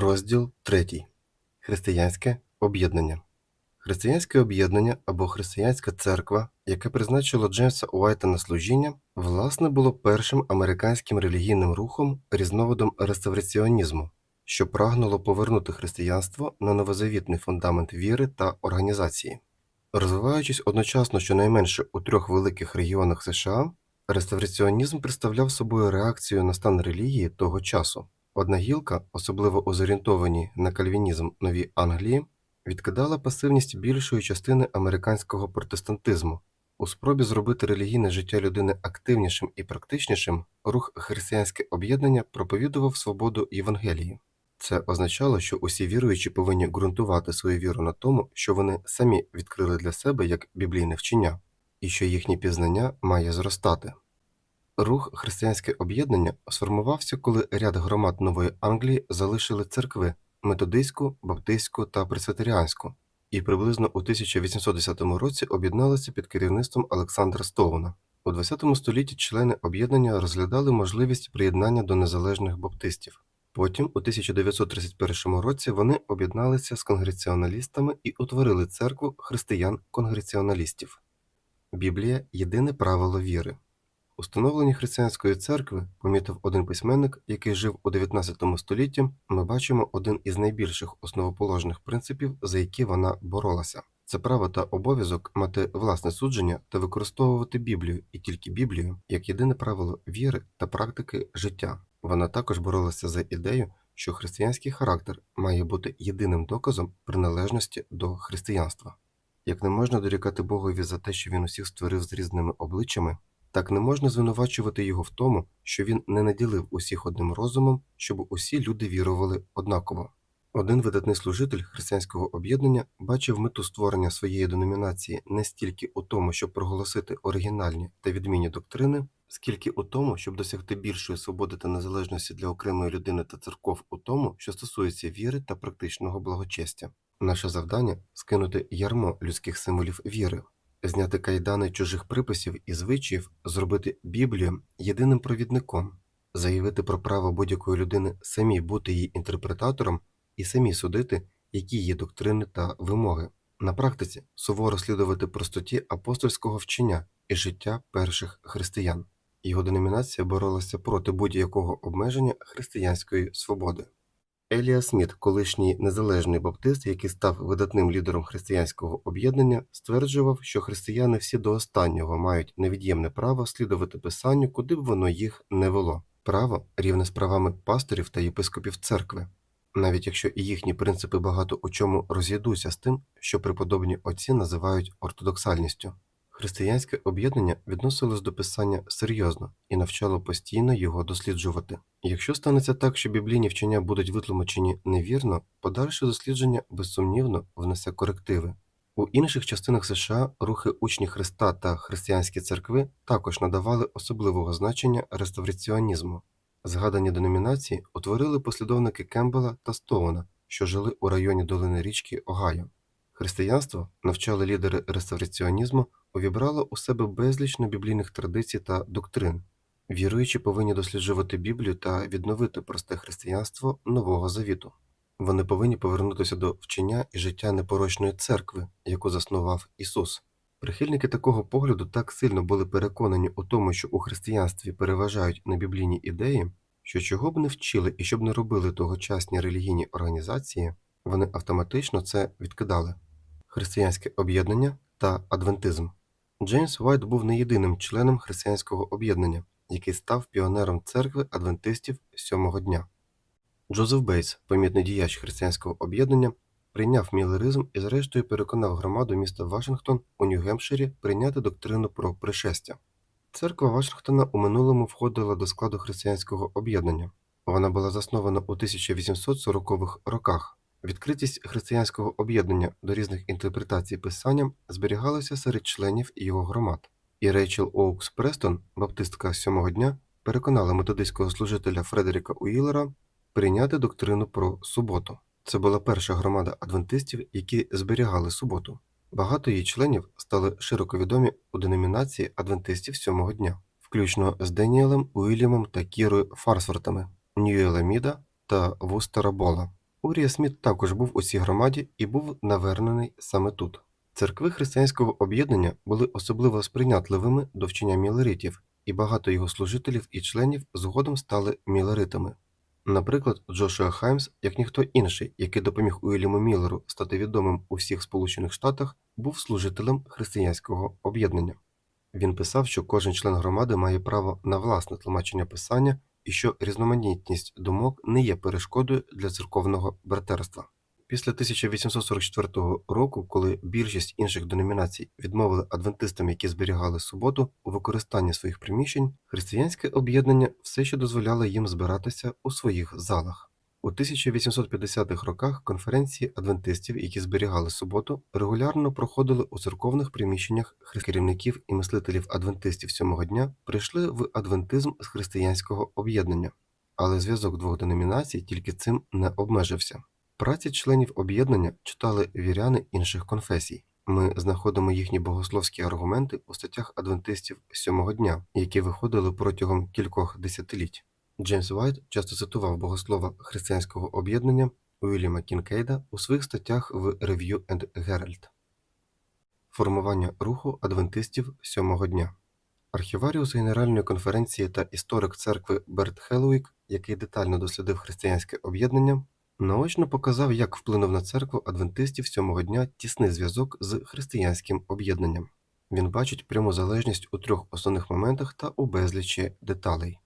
Розділ 3. Християнське об'єднання. Християнське об'єднання або християнська церква, яке призначило Джеймса Уайта на служіння, власне було першим американським релігійним рухом різновидом реставраціонізму, що прагнуло повернути християнство на новозавітний фундамент віри та організації. Розвиваючись одночасно щонайменше у трьох великих регіонах США, реставраціонізм представляв собою реакцію на стан релігії того часу. Одна гілка, особливо у на кальвінізм Новій Англії, відкидала пасивність більшої частини американського протестантизму. У спробі зробити релігійне життя людини активнішим і практичнішим, рух християнське об'єднання проповідував свободу Євангелії. Це означало, що усі віруючі повинні ґрунтувати свою віру на тому, що вони самі відкрили для себе як біблійне вчення, і що їхнє пізнання має зростати. Рух християнське об'єднання сформувався, коли ряд громад Нової Англії залишили церкви методистську, баптистську та пресвітеріанську, і приблизно у 1810 році об'єдналися під керівництвом Олександра Стоуна. У ХХ столітті члени об'єднання розглядали можливість приєднання до незалежних баптистів. Потім, у 1931 році, вони об'єдналися з конгреціоналістами і утворили церкву християн-конгреціоналістів. Біблія єдине правило віри. Установлення християнської церкви, помітив один письменник, який жив у 19 столітті, ми бачимо один із найбільших основоположних принципів, за які вона боролася. Це право та обов'язок мати власне судження та використовувати Біблію і тільки Біблію як єдине правило віри та практики життя. Вона також боролася за ідею, що християнський характер має бути єдиним доказом приналежності до християнства. Як не можна дорікати Богові за те, що він усіх створив з різними обличчями, так не можна звинувачувати його в тому, що він не наділив усіх одним розумом, щоб усі люди вірували однаково. Один видатний служитель християнського об'єднання бачив мету створення своєї деномінації не стільки у тому, щоб проголосити оригінальні та відмінні доктрини, скільки у тому, щоб досягти більшої свободи та незалежності для окремої людини та церков у тому, що стосується віри та практичного благочестя. Наше завдання скинути ярмо людських символів віри, зняти кайдани чужих приписів і звичаїв, зробити Біблію єдиним провідником, заявити про право будь-якої людини самі бути її інтерпретатором і самі судити, які є доктрини та вимоги. На практиці суворо слідувати простоті апостольського вчення і життя перших християн. Його деномінація боролася проти будь-якого обмеження християнської свободи. Елія Сміт, колишній незалежний баптист, який став видатним лідером християнського об'єднання, стверджував, що християни всі до останнього мають невід'ємне право слідувати писанню, куди б воно їх не вело. Право рівне з правами пасторів та єпископів церкви, навіть якщо і їхні принципи багато у чому роз'їдуться з тим, що преподобні отці називають ортодоксальністю. Християнське об'єднання відносилось до писання серйозно і навчало постійно його досліджувати. Якщо станеться так, що біблійні вчення будуть витлумачені невірно, подальше дослідження безсумнівно внесе корективи. У інших частинах США рухи учні Христа та християнські церкви також надавали особливого значення реставраціонізму. Згадані деномінації утворили послідовники Кембела та Стоуна, що жили у районі долини річки Огайо. Християнство, навчали лідери реставраціонізму, увібрало у себе безліч біблійних традицій та доктрин. Віруючі повинні досліджувати Біблію та відновити просте християнство Нового Завіту. Вони повинні повернутися до вчення і життя непорочної церкви, яку заснував Ісус. Прихильники такого погляду так сильно були переконані у тому, що у християнстві переважають небіблійні ідеї, що чого б не вчили і що б не робили тогочасні релігійні організації, вони автоматично це відкидали. Християнське об'єднання та адвентизм. Джеймс Уайт був не єдиним членом християнського об'єднання, який став піонером церкви адвентистів сьомого дня. Джозеф Бейтс, помітний діяч християнського об'єднання, прийняв мілеризм і зрештою переконав громаду міста Вашингтон у Нью-Гемпширі прийняти доктрину про пришестя. Церква Вашингтона у минулому входила до складу християнського об'єднання. Вона була заснована у 1840-х роках. Відкритість християнського об'єднання до різних інтерпретацій писання зберігалася серед членів його громад, і Рейчел Оукс Престон, баптистка сьомого дня, переконала методистського служителя Фредеріка Уіллера прийняти доктрину про суботу. Це була перша громада адвентистів, які зберігали суботу. Багато її членів стали широко відомі у деномінації адвентистів сьомого дня, включно з Деніелем Уільямом та Кірою Фарсвортами, Ньюела Міда та Вустера Бола. Урія Сміт також був у цій громаді і був навернений саме тут. Церкви християнського об'єднання були особливо сприйнятливими до вчення мілеритів, і багато його служителів і членів згодом стали мілеритами. Наприклад, Джошуа Хаймс, як ніхто інший, який допоміг Уільяму Міллеру стати відомим у всіх Сполучених Штатах, був служителем християнського об'єднання. Він писав, що кожен член громади має право на власне тлумачення писання і що різноманітність думок не є перешкодою для церковного братерства. Після 1844 року, коли більшість інших деномінацій відмовили адвентистам, які зберігали суботу, у використанні своїх приміщень, християнське об'єднання все ще дозволяло їм збиратися у своїх залах. У 1850-х роках конференції адвентистів, які зберігали суботу, регулярно проходили у церковних приміщеннях керівників і мислителів адвентистів сьомого дня прийшли в адвентизм з християнського об'єднання, але зв'язок двох деномінацій тільки цим не обмежився. Праці членів об'єднання читали віряни інших конфесій. Ми знаходимо їхні богословські аргументи у статтях адвентистів сьомого дня, які виходили протягом кількох десятиліть. Джеймс Вайт часто цитував богослова християнського об'єднання Уільяма Кінкейда у своїх статтях в Review and Herald. Формування руху адвентистів сьомого дня. Архіваріус Генеральної конференції та історик церкви Берт Хелуік, який детально дослідив християнське об'єднання, наочно показав, як вплинув на церкву адвентистів сьомого дня тісний зв'язок з християнським об'єднанням. Він бачить пряму залежність у трьох основних моментах та у безлічі деталей.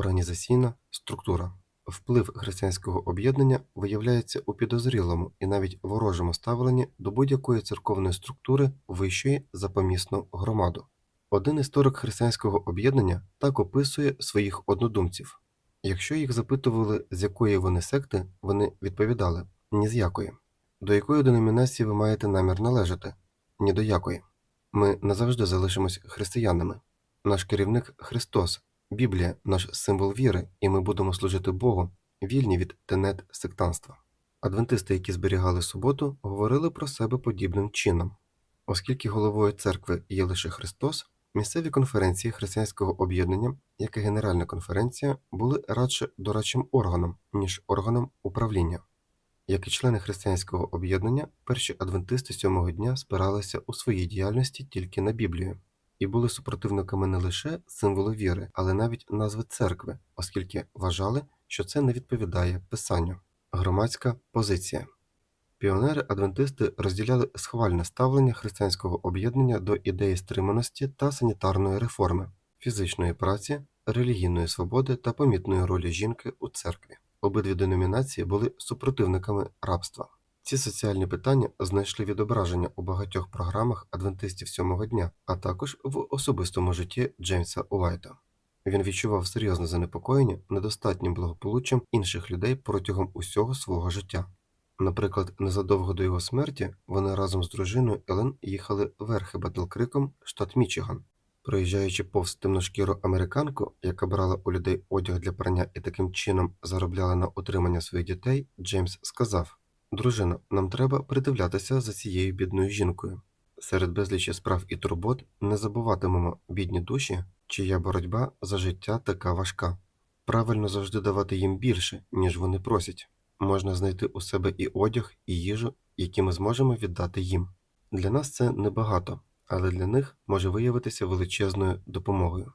Організаційна структура. Вплив християнського об'єднання виявляється у підозрілому і навіть ворожому ставленні до будь-якої церковної структури вищої за помісну громаду. Один історик християнського об'єднання так описує своїх однодумців. Якщо їх запитували, з якої вони секти, вони відповідали ні з якої. До якої деномінації ви маєте намір належати? Ні до якої. Ми назавжди залишимось християнами. Наш керівник Христос, Біблія наш символ віри, і ми будемо служити Богу, вільні від тенет сектанства. Адвентисти, які зберігали суботу, говорили про себе подібним чином. Оскільки головою церкви є лише Христос, місцеві конференції християнського об'єднання, як і Генеральна конференція, були радше дорадчим органом, ніж органом управління. Як і члени християнського об'єднання, перші адвентисти сьомого дня спиралися у своїй діяльності тільки на Біблію і були супротивниками не лише символу віри, але навіть назви церкви, оскільки вважали, що це не відповідає писанню. Громадська позиція. Піонери-адвентисти розділяли схвальне ставлення християнського об'єднання до ідеї стриманості та санітарної реформи, фізичної праці, релігійної свободи та помітної ролі жінки у церкві. Обидві деномінації були супротивниками рабства. Ці соціальні питання знайшли відображення у багатьох програмах адвентистів сьомого дня, а також в особистому житті Джеймса Уайта. Він відчував серйозне занепокоєння недостатнім благополуччям інших людей протягом усього свого життя. Наприклад, незадовго до його смерті вони разом з дружиною Елен їхали верхи Батлкриком, штат Мічиган. Проїжджаючи повз темношкіру американку, яка брала у людей одяг для прання і таким чином заробляла на утримання своїх дітей, Джеймс сказав: Дружино, нам треба придивлятися за цією бідною жінкою. Серед безлічі справ і турбот не забуватимемо бідні душі, чия боротьба за життя така важка. Правильно завжди давати їм більше, ніж вони просять. Можна знайти у себе і одяг, і їжу, які ми зможемо віддати їм. Для нас це небагато, але для них може виявитися величезною допомогою.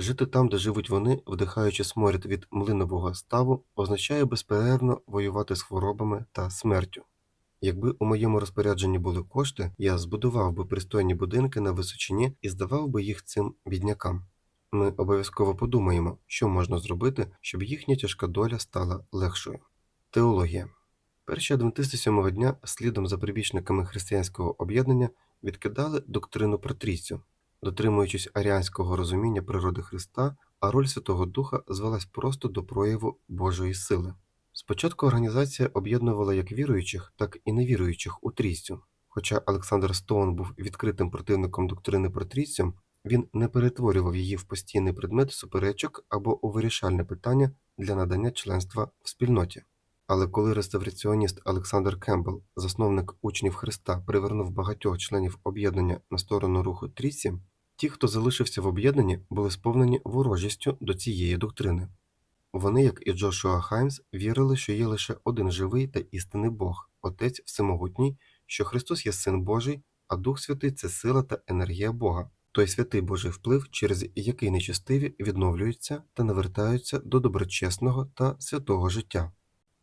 Жити там, де живуть вони, вдихаючи сморід від млинового ставу, означає безперервно воювати з хворобами та смертю. Якби у моєму розпорядженні були кошти, я збудував би пристойні будинки на височині і здавав би їх цим біднякам. Ми обов'язково подумаємо, що можна зробити, щоб їхня тяжка доля стала легшою. Теологія. Перші адвентисти сьомого дня, слідом за прибічниками християнського об'єднання, відкидали доктрину про трійцю. Дотримуючись аріанського розуміння природи Христа, а роль Святого Духа звелась просто до прояву Божої сили. Спочатку організація об'єднувала як віруючих, так і невіруючих у трійцю. Хоча Олександр Стоун був відкритим противником доктрини про трійцю, він не перетворював її в постійний предмет суперечок або у вирішальне питання для надання членства в спільноті. Але коли реставраціоніст Олександр Кембл, засновник учнів Христа, привернув багатьох членів об'єднання на сторону руху трійці, ті, хто залишився в об'єднанні, були сповнені ворожістю до цієї доктрини. Вони, як і Джошуа Хаймс, вірили, що є лише один живий та істинний Бог, Отець Всемогутній, що Христос є Син Божий, а Дух Святий це сила та енергія Бога, той святий Божий вплив, через який нечестиві відновлюються та навертаються до доброчесного та святого життя.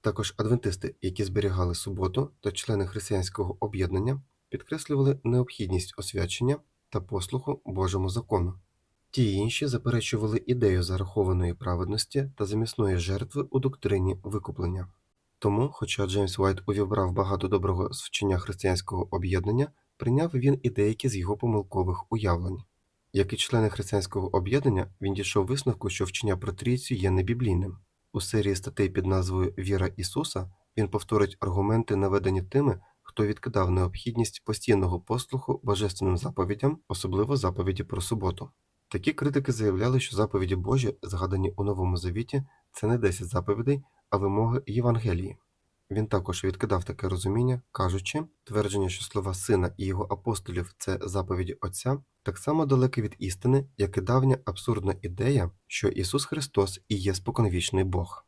Також адвентисти, які зберігали суботу та члени християнського об'єднання, підкреслювали необхідність освячення та послуху Божому закону. Ті інші заперечували ідею зарахованої праведності та замісної жертви у доктрині викуплення. Тому, хоча Джеймс Уайт увібрав багато доброго з вчення християнського об'єднання, прийняв він і деякі з його помилкових уявлень. Як і члени християнського об'єднання, він дійшов висновку, що вчення про трійцю є небіблійним. У серії статей під назвою Віра Ісуса він повторить аргументи, наведені тими, хто відкидав необхідність постійного послуху божественним заповідям, особливо заповіді про суботу. Такі критики заявляли, що заповіді Божі, згадані у Новому Завіті, це не 10 заповідей, а вимоги Євангелії. Він також відкидав таке розуміння, кажучи, твердження, що слова сина і його апостолів це заповіді Отця, так само далеке від істини, як і давня абсурдна ідея, що Ісус Христос і є споконвічний Бог.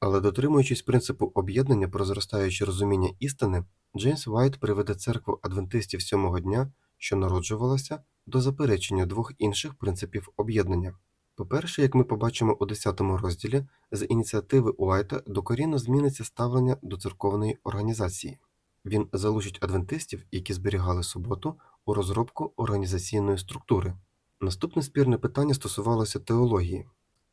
Але дотримуючись принципу об'єднання про зростаюче розуміння істини, Джеймс Вайт приведе церкву адвентистів сьомого дня, що народжувалася, до заперечення двох інших принципів об'єднання. По-перше, як ми побачимо у 10 розділі, з ініціативи Уайта докорінно зміниться ставлення до церковної організації. Він залучить адвентистів, які зберігали суботу, у розробку організаційної структури. Наступне спірне питання стосувалося теології.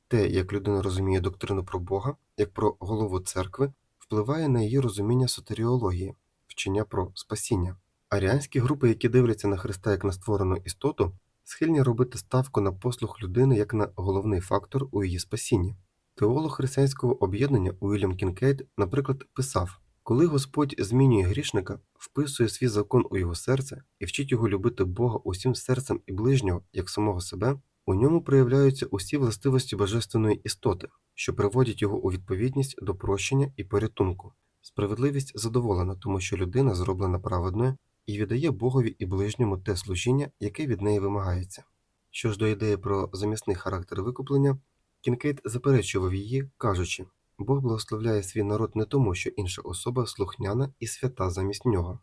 Те, як людина розуміє доктрину про Бога, як про голову церкви, впливає на її розуміння сотеріології, вчення про спасіння. Аріанські групи, які дивляться на Христа як на створену істоту, схильні робити ставку на послух людини як на головний фактор у її спасінні. Теолог християнського об'єднання Уільям Кінкейд, наприклад, писав: коли Господь змінює грішника, вписує свій закон у його серце і вчить його любити Бога усім серцем і ближнього, як самого себе, у ньому проявляються усі властивості божественної істоти, що приводять його у відповідність до прощення і порятунку. Справедливість задоволена, тому що людина зроблена праведною і віддає Богові і ближньому те служіння, яке від неї вимагається. Що ж до ідеї про замісний характер викуплення, Кінкейт заперечував її, кажучи, Бог благословляє свій народ не тому, що інша особа слухняна і свята замість нього.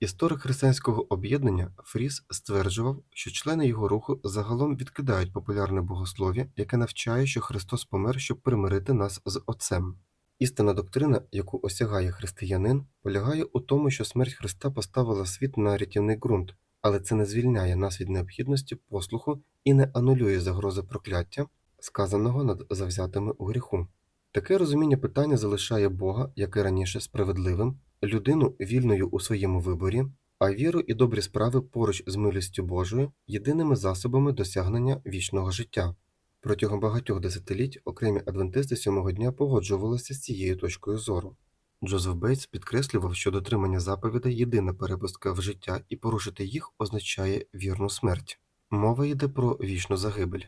Історик християнського об'єднання Фріс стверджував, що члени його руху загалом відкидають популярне богослов'я, яке навчає, що Христос помер, щоб примирити нас з Отцем. Істинна доктрина, яку осягає християнин, полягає у тому, що смерть Христа поставила світ на рятівний ґрунт, але це не звільняє нас від необхідності послуху і не анулює загрози прокляття, сказаного над завзятими у гріху. Таке розуміння питання залишає Бога, як і раніше, справедливим, людину вільною у своєму виборі, а віру і добрі справи поруч з милістю Божою єдиними засобами досягнення вічного життя. Протягом багатьох десятиліть окремі адвентисти сьомого дня погоджувалися з цією точкою зору. Джозеф Бейтс підкреслював, що дотримання заповідей єдина перепустка в життя, і порушити їх означає вірну смерть. Мова йде про вічну загибель.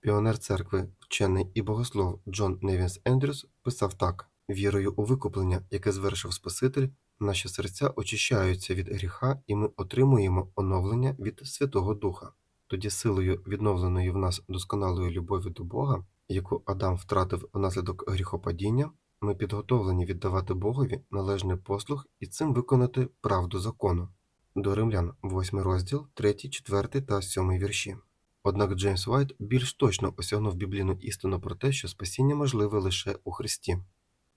Піонер церкви, вчений і богослов Джон Невінс Ендрюс писав так: вірою у викуплення, яке звершив Спаситель, наші серця очищаються від гріха, і ми отримуємо оновлення від Святого Духа. Тоді силою відновленої в нас досконалої любові до Бога, яку Адам втратив внаслідок гріхопадіння, ми підготовлені віддавати Богові належний послуг і цим виконати правду закону. До римлян, 8 розділ, 3, 4 та 7 вірші. Однак Джеймс Уайт більш точно осягнув біблійну істину про те, що спасіння можливе лише у Христі.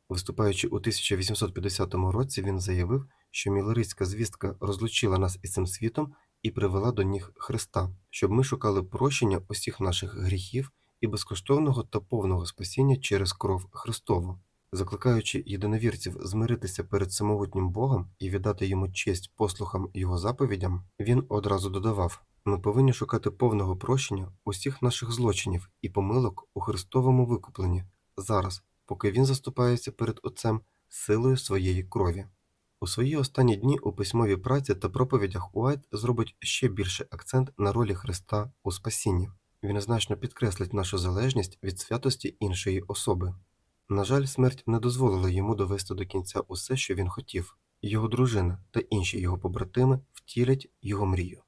Виступаючи у 1850 році, він заявив, що мілерицька звістка розлучила нас із цим світом і привела до ніг Христа, щоб ми шукали прощення усіх наших гріхів і безкоштовного та повного спасіння через кров Христову. Закликаючи єдиновірців змиритися перед самогутнім Богом і віддати йому честь послухам Його заповідям, він одразу додавав: ми повинні шукати повного прощення усіх наших злочинів і помилок у Христовому викупленні зараз, поки він заступається перед Отцем силою своєї крові. У свої останні дні у письмовій праці та проповідях Уайт зробить ще більший акцент на ролі Христа у спасінні. Він значно підкреслить нашу залежність від святості іншої особи. На жаль, смерть не дозволила йому довести до кінця усе, що він хотів. Його дружина та інші його побратими втілять його мрію.